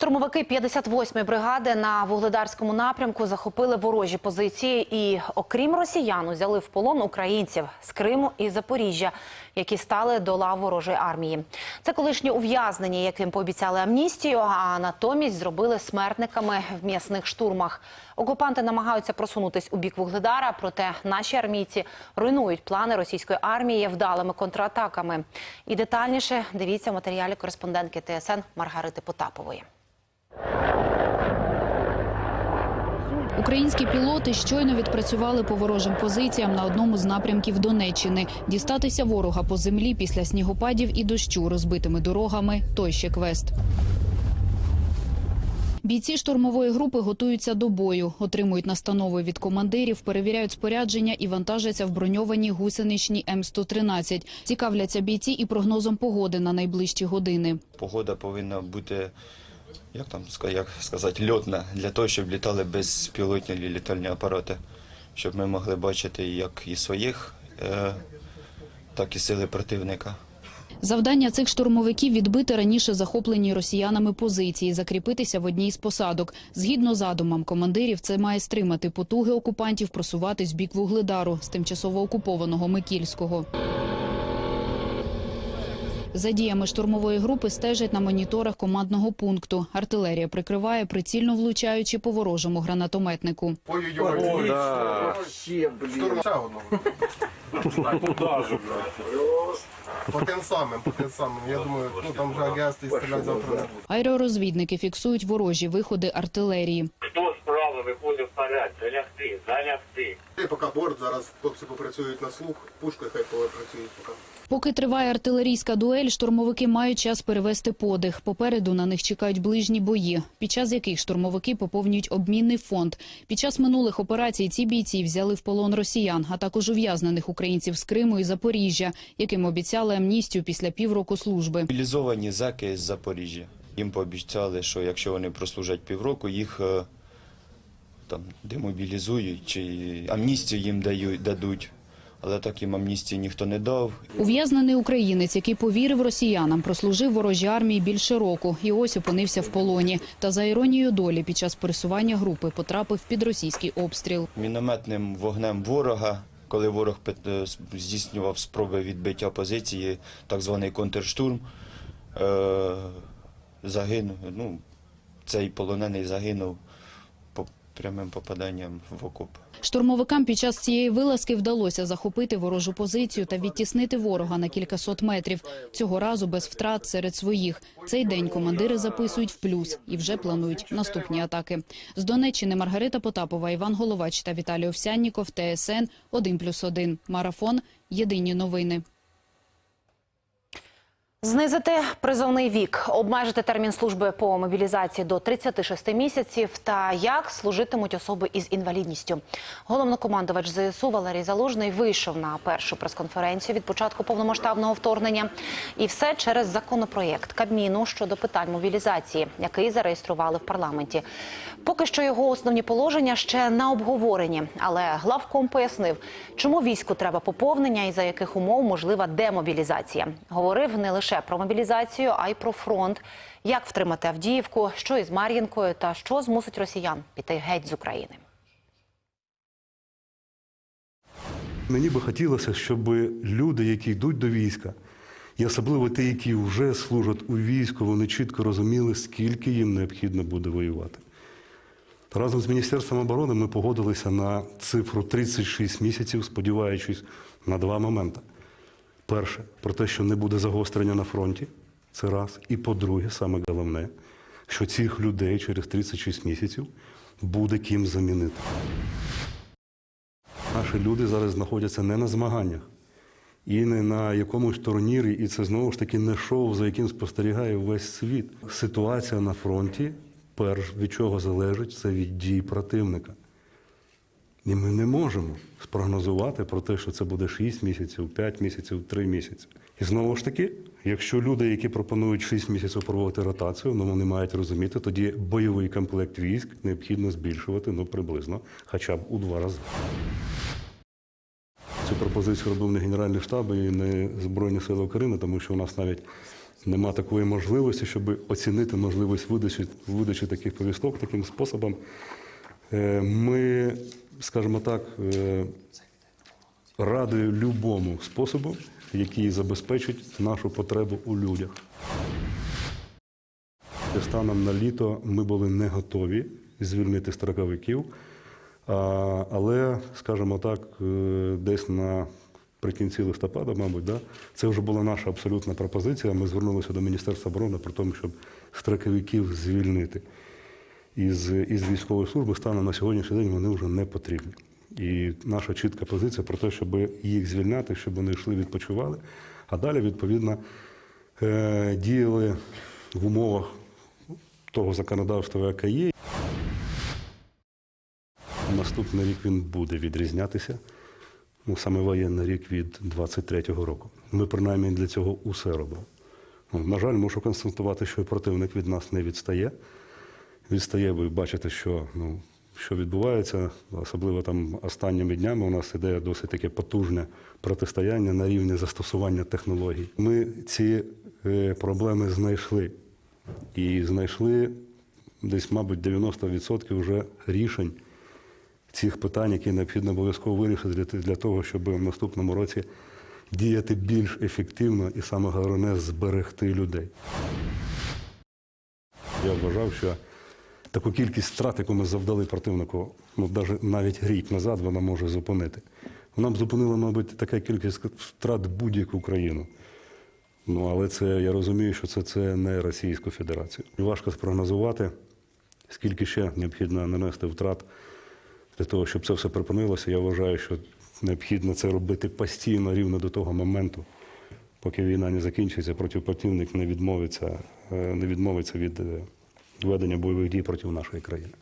Штурмовики 58-ї бригади на вугледарському напрямку захопили ворожі позиції і, окрім росіян, узяли в полон українців з Криму і Запоріжжя, які стали до лав ворожої армії. Це колишні ув'язнені, яким пообіцяли амністію, а натомість зробили смертниками в м'ясних штурмах. Окупанти намагаються просунутись у бік вугледара, проте наші армійці руйнують плани російської армії вдалими контратаками. І детальніше дивіться в матеріалі кореспондентки ТСН Маргарити Потапової. Українські пілоти щойно відпрацювали по ворожим позиціям на одному з напрямків Донеччини. Дістатися ворога по землі після снігопадів і дощу розбитими дорогами – той ще квест. Бійці штурмової групи готуються до бою, отримують настанови від командирів, перевіряють спорядження і вантажаться в броньовані гусеничні М113. Цікавляться бійці і прогнозом погоди на найближчі години. Погода повинна бути, як там як сказати, льотна для того, щоб літали безпілотні літальні апарати, щоб ми могли бачити як і своїх, е, так і сили противника. Завдання цих штурмовиків відбити раніше захоплені росіянами позиції, закріпитися в одній з посадок. Згідно задумам командирів, це має стримати потуги окупантів просуватись бік вугледару з тимчасово окупованого Микільського. За діями штурмової групи стежать на моніторах командного пункту. Артилерія прикриває, прицільно влучаючи по ворожому гранатометнику. Ой-ой-ой, да. По тим самим, по тим самим. Я думаю, ну там агентство стріляти завтра не буде. Аеророзвідники фіксують ворожі виходи артилерії. Хто справа виходив вперед? Залягти, залягти. Поки борт, зараз хлопці попрацюють на слух, пушкою хай попрацюють поки. Поки триває артилерійська дуель, штурмовики мають час перевести подих. Попереду на них чекають ближні бої, під час яких штурмовики поповнюють обмінний фонд. Під час минулих операцій ці бійці взяли в полон росіян, а також ув'язнених українців з Криму і Запоріжжя, яким обіцяли амністію після півроку служби. Мобілізовані зеки з Запоріжжя. Їм пообіцяли, що якщо вони прослужать півроку, їх е, там демобілізують чи амністію їм дають, дадуть. Але так їм амністії ніхто не дав. Ув'язнений українець, який повірив росіянам, прослужив ворожій армії більше року і ось опинився в полоні. Та за іронією долі під час пересування групи потрапив під російський обстріл. мінометним вогнем ворога, коли ворог е, здійснював спроби відбиття позиції, так званий контрштурм, е, загинув. Ну, цей полонений загинув прямим попаданням в окоп. Штурмовикам під час цієї вилазки вдалося захопити ворожу позицію та відтіснити ворога на кількасот метрів. Цього разу без втрат серед своїх. Цей день командири записують в плюс і вже планують наступні атаки. З Донеччини Маргарита Потапова, Іван Головач та Віталій Овсянніков, ТСН 1+,1. Марафон. Єдині новини. Знизити призовний вік, обмежити термін служби по мобілізації до 36 місяців та як служитимуть особи із інвалідністю. Головнокомандувач ЗСУ Валерій Залужний вийшов на першу прес-конференцію від початку повномасштабного вторгнення. І все через законопроєкт Кабміну щодо питань мобілізації, який зареєстрували в парламенті. Поки що його основні положення ще на обговоренні, але главком пояснив, чому війську треба поповнення і за яких умов можлива демобілізація. Говорив не лише про мобілізацію, а й про фронт, як втримати Авдіївку, що із Мар'їнкою та що змусить росіян піти геть з України. Мені би хотілося, щоб люди, які йдуть до війська, і особливо ті, які вже служать у війську, вони чітко розуміли, скільки їм необхідно буде воювати. Разом з Міністерством оборони ми погодилися на цифру 36 місяців, сподіваючись на два моменти. Перше, про те, що не буде загострення на фронті, це раз. І по-друге, саме головне, що цих людей через 36 місяців буде ким замінити. Наші люди зараз знаходяться не на змаганнях і не на якомусь турнірі, і це знову ж таки не шоу, за яким спостерігає весь світ. Ситуація на фронті, перш від чого залежить, це від дій противника. І ми не можемо спрогнозувати про те, що це буде 6 місяців, 5 місяців, 3 місяці. І знову ж таки, якщо люди, які пропонують 6 місяців проводити ротацію, ну вони мають розуміти, тоді бойовий комплект військ необхідно збільшувати ну приблизно хоча б у два рази. Цю пропозицію робив не Генеральний штаб і не Збройні Сили України, тому що у нас навіть Нема такої можливості, щоб оцінити можливість видачі, видачі таких повісток таким способом. Е, Ми, скажімо так, е, раді любому способу, який забезпечить нашу потребу у людях. Станом на літо ми були не готові звільнити строковиків, але, скажімо так, е, десь на прикінці листопада, мабуть, да, це вже була наша абсолютна пропозиція. Ми звернулися до Міністерства оборони про те, щоб строковиків звільнити із, із військової служби. Станом на сьогоднішній день вони вже не потрібні. І наша чітка позиція про те, щоб їх звільняти, щоб вони йшли, відпочивали, а далі, відповідно, е, діяли в умовах того законодавства, яке є. Наступний рік він буде відрізнятися, ну, саме воєнний рік від 23-го року. Ми принаймні для цього усе робимо. Ну, на жаль, мушу констатувати, що противник від нас не відстає. Відстає, ви бачите, що, ну, що відбувається, особливо там останніми днями у нас іде досить таке потужне протистояння на рівні застосування технологій. Ми ці е, проблеми знайшли. І знайшли десь, мабуть, 90% вже рішень цих питань, які необхідно обов'язково вирішити для, того, щоб в наступному році діяти більш ефективно і саме головне зберегти людей. Я вважав, що таку кількість втрат, яку ми завдали противнику, ну навіть, рік назад вона може зупинити. Вона б зупинила, мабуть, така кількість втрат будь-яку країну. Ну, але це я розумію, що це, це не Російську Федерацію. Важко спрогнозувати, скільки ще необхідно нанести втрат для того, щоб це все припинилося. Я вважаю, що необхідно це робити постійно рівно до того моменту, поки війна не закінчиться, проти противник не відмовиться, е, не відмовиться від е, ведення бойових дій проти нашої країни.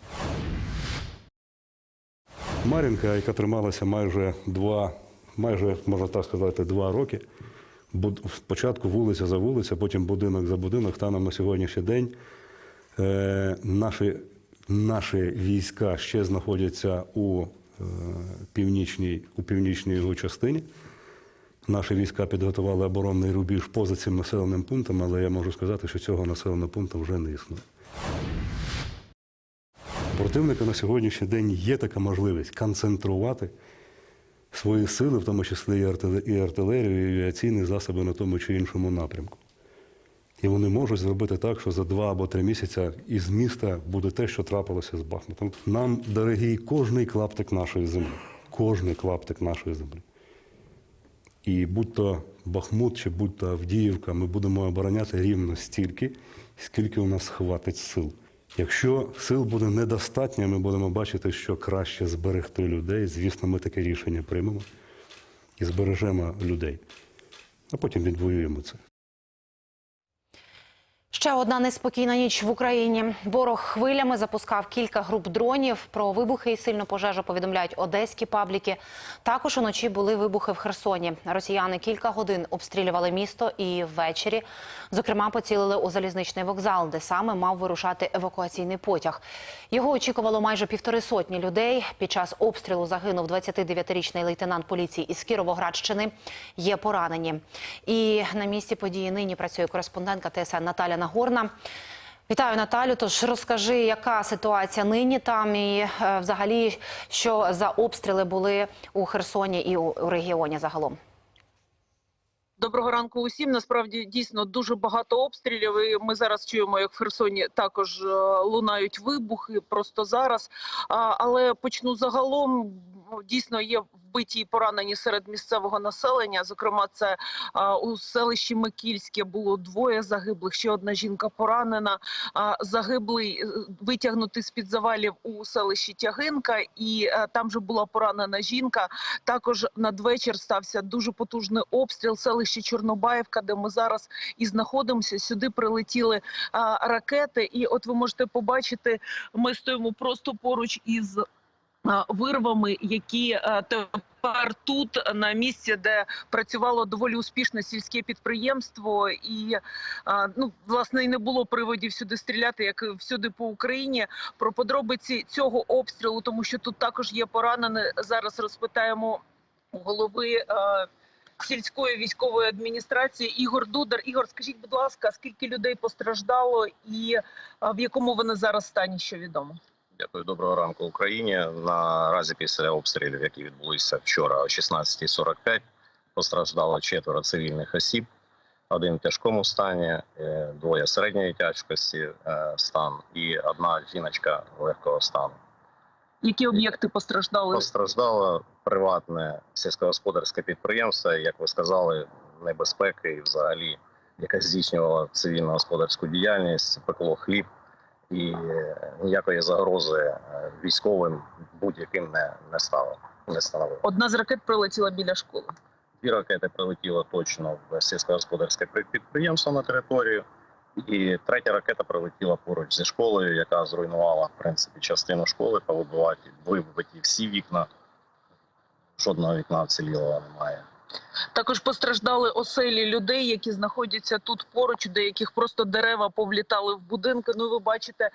Мар'їнка, яка трималася майже два, майже можна так сказати, два роки. Спочатку вулиця за вулиця, потім будинок за будинок. Станом на сьогоднішній день е, наші, наші війська ще знаходяться у, е, північній, у північній його частині. Наші війська підготували оборонний рубіж поза цим населеним пунктом, але я можу сказати, що цього населеного пункту вже не існує. Противника на сьогоднішній день є така можливість концентрувати свої сили, в тому числі і артилерію, і авіаційні засоби на тому чи іншому напрямку. І вони можуть зробити так, що за два або три місяці із міста буде те, що трапилося з Бахмутом. Нам дорогий кожний клаптик нашої землі. Кожний клаптик нашої землі. І будь-то Бахмут чи будь-то Авдіївка, ми будемо обороняти рівно стільки, скільки у нас хватить сил. Якщо сил буде недостатньо, ми будемо бачити, що краще зберегти людей. Звісно, ми таке рішення приймемо і збережемо людей. А потім відвоюємо це. Ще одна неспокійна ніч в Україні. Ворог хвилями запускав кілька груп дронів. Про вибухи і сильну пожежу повідомляють одеські пабліки. Також уночі були вибухи в Херсоні. Росіяни кілька годин обстрілювали місто і ввечері, зокрема, поцілили у залізничний вокзал, де саме мав вирушати евакуаційний потяг. Його очікувало майже півтори сотні людей. Під час обстрілу загинув 29-річний лейтенант поліції із Кіровоградщини. Є поранені. І на місці події нині працює кореспондентка ТСН Наталя Нагорна. Вітаю Наталю. Тож розкажи, яка ситуація нині там, і е, взагалі що за обстріли були у Херсоні і у, регіоні загалом. Доброго ранку усім. Насправді дійсно дуже багато обстрілів. І ми зараз чуємо, як в Херсоні також е, лунають вибухи просто зараз. Але почну загалом. Дійсно є вбиті і поранені серед місцевого населення. Зокрема, це у селищі Микільське було двоє загиблих. Ще одна жінка поранена. Загиблий е, витягнутий з під завалів у селищі Тягинка, і е, там же була поранена жінка. Також надвечір стався дуже потужний обстріл селищі Чорнобаївка, де ми зараз і знаходимося. Сюди прилетіли ракети, і от ви можете побачити, ми стоїмо просто поруч із вирвами, які а, тепер тут на місці, де працювало доволі успішне сільське підприємство, і ну власне і не було приводів сюди стріляти, як всюди по Україні. Про подробиці цього обстрілу, тому що тут також є поранені. Зараз розпитаємо голови. е, сільської військової адміністрації Ігор Дудар. Ігор, скажіть, будь ласка, скільки людей постраждало і в якому вони зараз стані, що відомо? Дякую, доброго ранку Україні. Наразі після обстрілів, які відбулися вчора о 16.45, постраждало четверо цивільних осіб. Один в тяжкому стані, е, двоє середньої тяжкості е, стан і одна жіночка легкого стану. Які об'єкти постраждали? Постраждало приватне сільськогосподарське підприємство, як ви сказали, небезпеки і взагалі, яке здійснювало цивільно-господарську діяльність, пекло хліб і е, ніякої загрози е, військовим будь-яким не, не стало. Не становило. Одна з ракет прилетіла біля школи. Дві ракети прилетіли точно в сільськогосподарське підприємство на територію. І третя ракета прилетіла поруч зі школою, яка зруйнувала в принципі частину школи, повибиваті вибиті всі вікна. Жодного вікна вцілілого немає. Також постраждали оселі людей, які знаходяться тут поруч, у деяких просто дерева повлітали в будинки. Ну, ви бачите,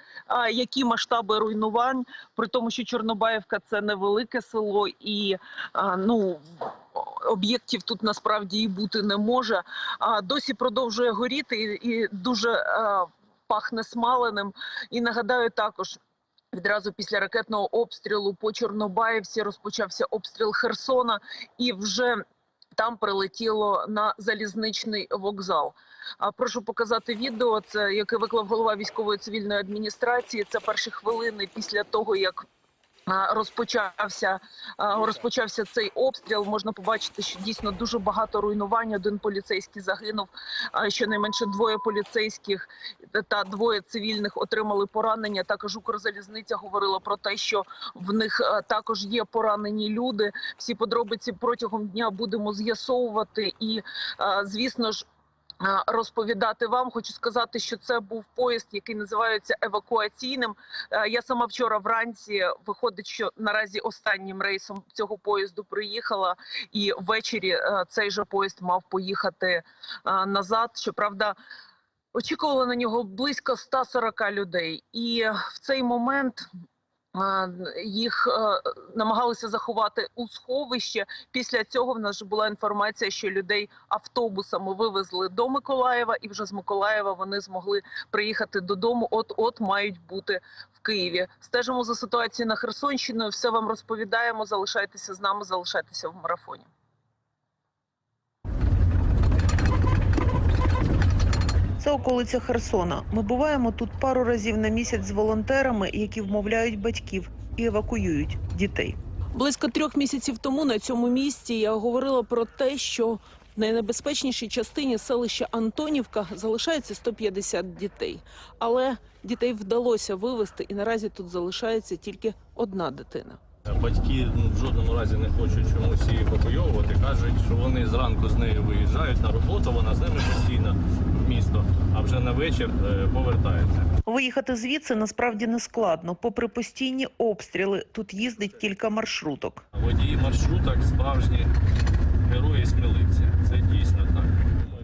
які масштаби руйнувань, при тому, що Чорнобаївка це невелике село, і ну об'єктів тут насправді і бути не може. А досі продовжує горіти і, і дуже пахне смаленим. І нагадаю також. Відразу після ракетного обстрілу по Чорнобаївці розпочався обстріл Херсона, і вже там прилетіло на залізничний вокзал. А прошу показати відео. Це яке виклав голова військової цивільної адміністрації. Це перші хвилини після того, як розпочався розпочався цей обстріл. Можна побачити, що дійсно дуже багато руйнувань. Один поліцейський загинув. Щонайменше двоє поліцейських та двоє цивільних отримали поранення. Також Укрзалізниця говорила про те, що в них також є поранені люди. Всі подробиці протягом дня будемо з'ясовувати і, звісно ж. Е, Розповідати вам хочу сказати, що це був поїзд, який називається евакуаційним. Е, Я сама вчора вранці виходить, що наразі останнім рейсом цього поїзду приїхала, і ввечері е, цей же поїзд мав поїхати назад. Щоправда, очікувало на нього близько 140 людей, і в цей момент. Їх е, намагалися заховати у сховище. Після цього в нас вже була інформація, що людей автобусами вивезли до Миколаєва, і вже з Миколаєва вони змогли приїхати додому. От от мають бути в Києві. Стежимо за ситуацією на Херсонщині. Все вам розповідаємо. Залишайтеся з нами, залишайтеся в марафоні. Це околиця Херсона. Ми буваємо тут пару разів на місяць з волонтерами, які вмовляють батьків і евакуюють дітей. Близько трьох місяців тому на цьому місці я говорила про те, що в найнебезпечнішій частині селища Антонівка залишається 150 дітей. Але дітей вдалося вивезти, і наразі тут залишається тільки одна дитина. Батьки ну, в жодному разі не хочуть чомусь її евакуйовувати. Кажуть, що вони зранку з нею виїжджають на роботу, вона з ними постійно в місто, а вже на вечір е, повертаються. Виїхати звідси насправді не складно. Попри постійні обстріли, тут їздить кілька маршруток. Водії маршруток справжні герої сміливці. Це дійсно так.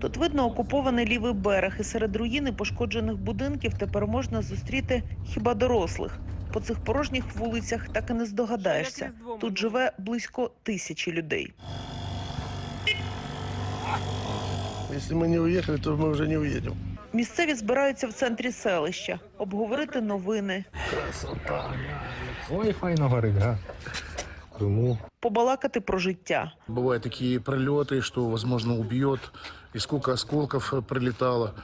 Тут видно окупований лівий берег, і серед руїни пошкоджених будинків тепер можна зустріти хіба дорослих. По цих порожніх вулицях так і не здогадаєшся. Тут живе близько тисячі людей. Якщо ми не уїхали, то ми вже не уїдемо. Місцеві збираються в центрі селища, обговорити новини, Ой, файно горить, га. Криму. побалакати про життя. Бывают такие прилеты, что, возможно, убьет. И сколько осколков э, прилетало э,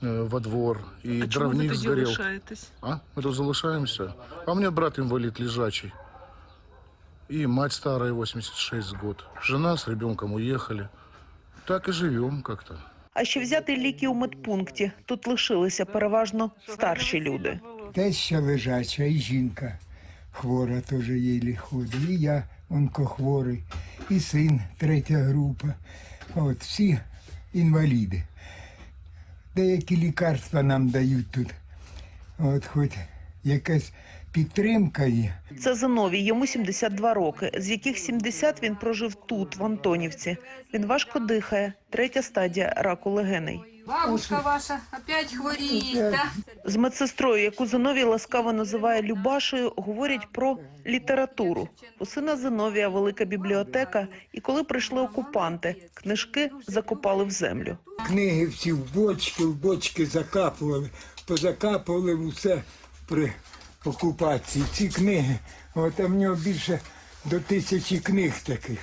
во двор. И дровник сгорел. лишаєтесь? А? Мы тут залишаемся. А у меня брат инвалид лежачий. И мать старая, 86 год. Жена с ребенком уехали. Так и живем как-то. А ще взяти ліки у медпункті. Тут лишилися переважно старші люди. Теща лежача і жінка хвора теж єлі ходить. І я онкохворий, і син, третя група. От всі інваліди. Деякі лікарства нам дають тут. От хоч якась підтримка є. Це Зиновій, йому 72 роки, з яких 70 він прожив тут, в Антонівці. Він важко дихає, третя стадія раку легеней. Бабушка ваша опять хворіє? З медсестрою, яку Зиновій ласкаво називає Любашею, говорять про літературу. У сина Зиновія велика бібліотека, і коли прийшли окупанти, книжки закопали в землю. Книги всі в бочки, в бочки закапували, позакапували усе при окупації. Ці книги, от а в нього більше до тисячі книг таких.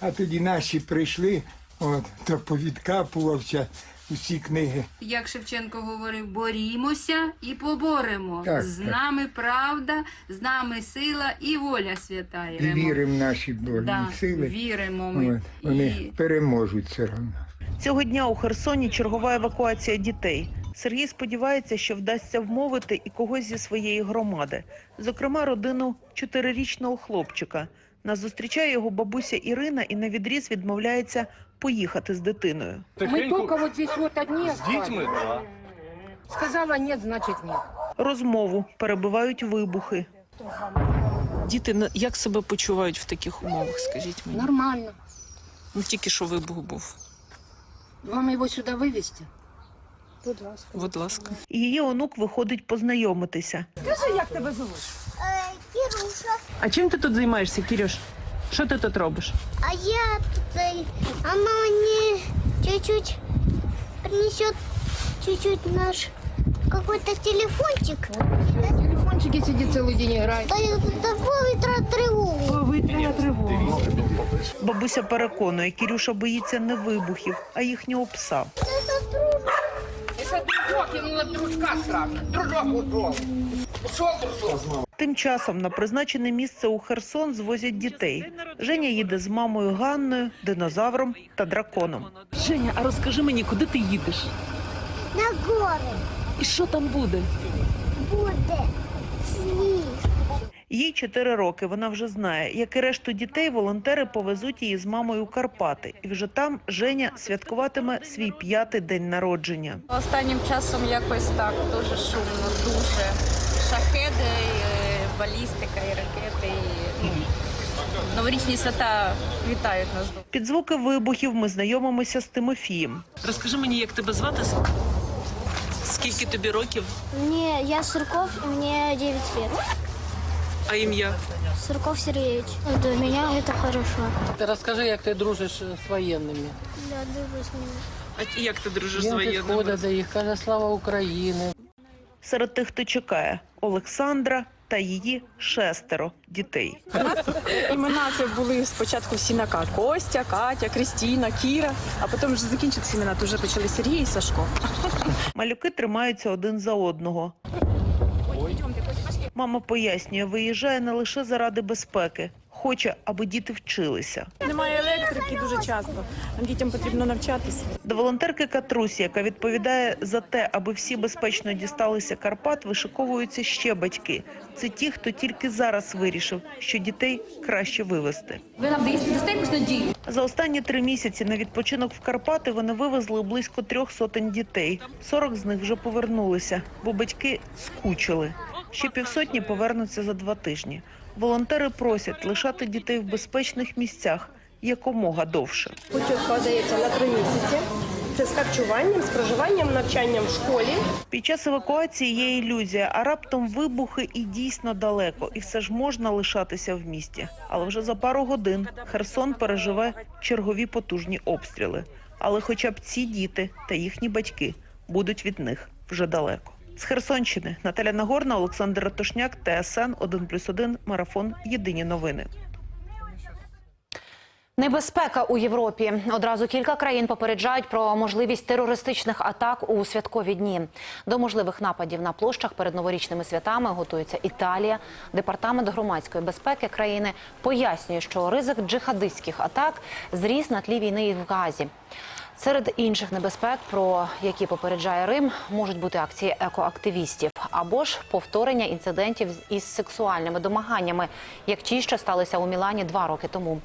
А тоді наші прийшли, от, то повідкапувався усі книги. Як Шевченко говорив, борімося і поборемо. Так, з так. нами правда, з нами сила і воля свята. І віримо в наші Божі Да, сили. віримо ми. От, вони І переможуть все одно. Цього дня у Херсоні чергова евакуація дітей. Сергій сподівається, що вдасться вмовити і когось зі своєї громади, зокрема родину чотирирічного хлопчика. Нас зустрічає його бабуся Ірина і на відріз відмовляється поїхати з дитиною. Тихенько, вот здесь вот одни з дітьми, да. Сказала нет, значит нет. Розмову перебивають вибухи. Діти на- як себе почувають в таких умовах? Скажіть мені. Нормально. Ну, тільки що вибух був. Вам его сюда вывести? Будь ласка. Будь ласка. Її онук виходить познайомитися. Скажи, як тебе зовуть? А чим ти тут займаєшся, Кірюш? Що ти тут робиш? А я тут, э, а мама мне чуть-чуть принесет чуть-чуть наш какой-то телефончик. Телефончики сидит целый день играет. Да, да повітря тривогу. Бабуся переконує, Кірюша боїться не вибухів, а їхнього пса. Это дружок, ему от дружка страшно. Дружок ушел. Ушел дружок. Тим часом на призначене місце у Херсон звозять дітей. Женя їде з мамою Ганною, динозавром та драконом. Женя, а розкажи мені, куди ти їдеш? На гори І що там буде? буде сніг. Їй 4 роки. Вона вже знає, як і решту дітей, волонтери повезуть її з мамою у Карпати. І вже там Женя святкуватиме свій п'ятий день народження. Останнім часом якось так дуже шумно, дуже. Балістика, і ракети. І, ну, новорічні свята вітають нас. Під звуки вибухів ми знайомимося з Тимофієм. Розкажи мені, як тебе звати? Скільки тобі років? Мне, я Сурков, и мне 9 лет. А ім'я? Сурков Сергеевич. Для меня это хорошо. Ти розкажи, як ти дружиш з воєнними. Да, дружу с. А як ти дружиш з Він воєнними? підходить до їх, каже, слава Україні. Серед тих, хто чекає Олександра та її шестеро дітей. Імена це були спочатку всі на К. Костя, Катя, Крістіна, Кіра, а потім вже закінчилися імена, то вже почали Сергій і Сашко. Малюки тримаються один за одного. Мама пояснює, виїжджає не лише заради безпеки, хоче, аби діти вчилися. Немає електрики часто. Нам дітям потрібно навчатися. До волонтерки Катрусі, яка відповідає за те, аби всі безпечно дісталися Карпат, вишиковуються ще батьки. Це ті, хто тільки зараз вирішив, що дітей краще вивезти. Ви нам даєте якусь надію? За останні три місяці на відпочинок в Карпати вони вивезли близько трьох сотень дітей. 40 з них вже повернулися, бо батьки скучили. Ще півсотні повернуться за два тижні. Волонтери просять лишати дітей в безпечних місцях якомога довше. Путівка складається на три місяці. Це з харчуванням, з проживанням, навчанням в школі. Під час евакуації є ілюзія, а раптом вибухи і дійсно далеко, і все ж можна лишатися в місті. Але вже за пару годин Херсон переживе чергові потужні обстріли. Але хоча б ці діти та їхні батьки будуть від них вже далеко. З Херсонщини Наталя Нагорна, Олександр Ратушняк, ТСН 1+,1, Марафон. Єдині новини. Небезпека у Європі. Одразу кілька країн попереджають про можливість терористичних атак у святкові дні. До можливих нападів на площах перед новорічними святами готується Італія. Департамент громадської безпеки країни пояснює, що ризик джихадистських атак зріс на тлі війни в Газі. Серед інших небезпек, про які попереджає Рим, можуть бути акції екоактивістів або ж повторення інцидентів із сексуальними домаганнями, як ті, що сталися у Мілані два роки тому.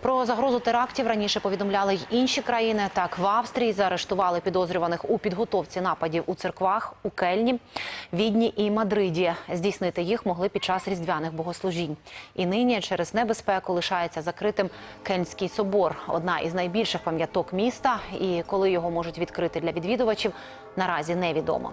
Про загрозу терактів раніше повідомляли й інші країни. Так в Австрії заарештували підозрюваних у підготовці нападів у церквах у Кельні, Відні і Мадриді. Здійснити їх могли під час різдвяних богослужінь. І нині через небезпеку лишається закритим Кельнський собор, одна із найбільших пам'яток міста, і коли його можуть відкрити для відвідувачів, наразі невідомо.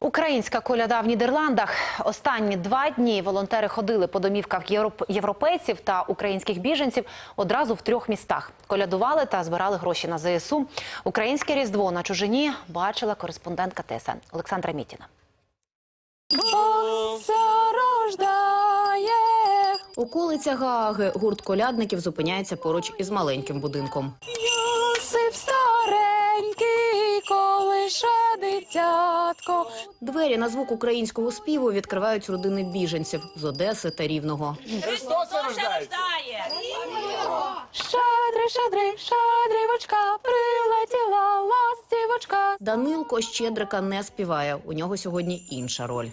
Українська коляда в Нідерландах. Останні два дні волонтери ходили по домівках європ- європейців та українських біженців одразу в трьох містах. Колядували та збирали гроші на ЗСУ. Українське різдво на чужині бачила кореспондентка ТСН Олександра Мітіна. Околиця Гааги. Гурт колядників зупиняється поруч із маленьким будинком. Йосип старенький, колише дитятко. Двері на звук українського співу відкривають родини біженців з Одеси та Рівного. Христос рождається! Щедрий, щедрий, щедрівочка, прилетіла ластівочка. Данилко Щедрика не співає. У нього сьогодні інша роль.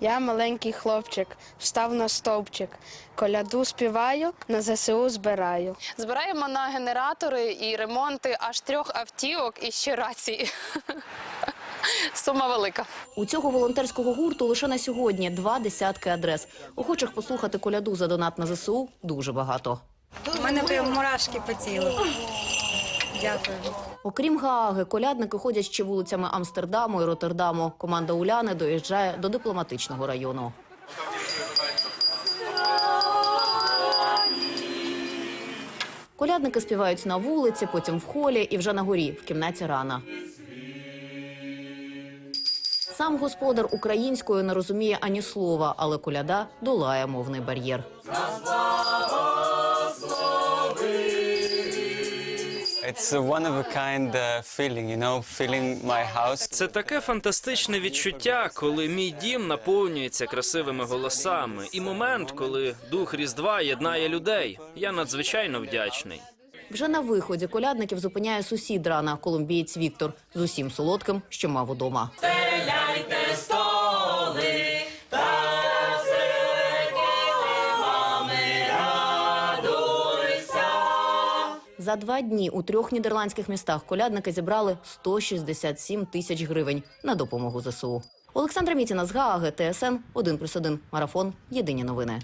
Я маленький хлопчик, встав на стовпчик. Коляду співаю, на ЗСУ збираю. Збираємо на генератори і ремонти аж трьох автівок і ще рації. Сума велика. У цього волонтерського гурту лише на сьогодні два десятки адрес. Охочих послухати коляду за донат на ЗСУ дуже багато. У мене прям мурашки по тілу. Дякую. Окрім Гааги, колядники ходять ще вулицями Амстердаму і Роттердаму. Команда Уляни доїжджає до дипломатичного району. Колядники співають на вулиці, потім в холі і вже на горі, в кімнаті рана. Сам господар українською не розуміє ані слова, але коляда долає мовний бар'єр. It's a one of a kind feeling, you know, feeling my house. Це таке фантастичне відчуття, коли мій дім наповнюється красивими голосами, і момент, коли дух Різдва єднає людей. Я надзвичайно вдячний. Вже на виході колядників зупиняє сусід рана, колумбієць Віктор, з усім солодким, що мав удома. За два дні у трьох нідерландських містах колядники зібрали 167 тисяч гривень на допомогу ЗСУ. Олександра Мітіна з Гааги, ТСН 1+,1, Марафон. Єдині новини.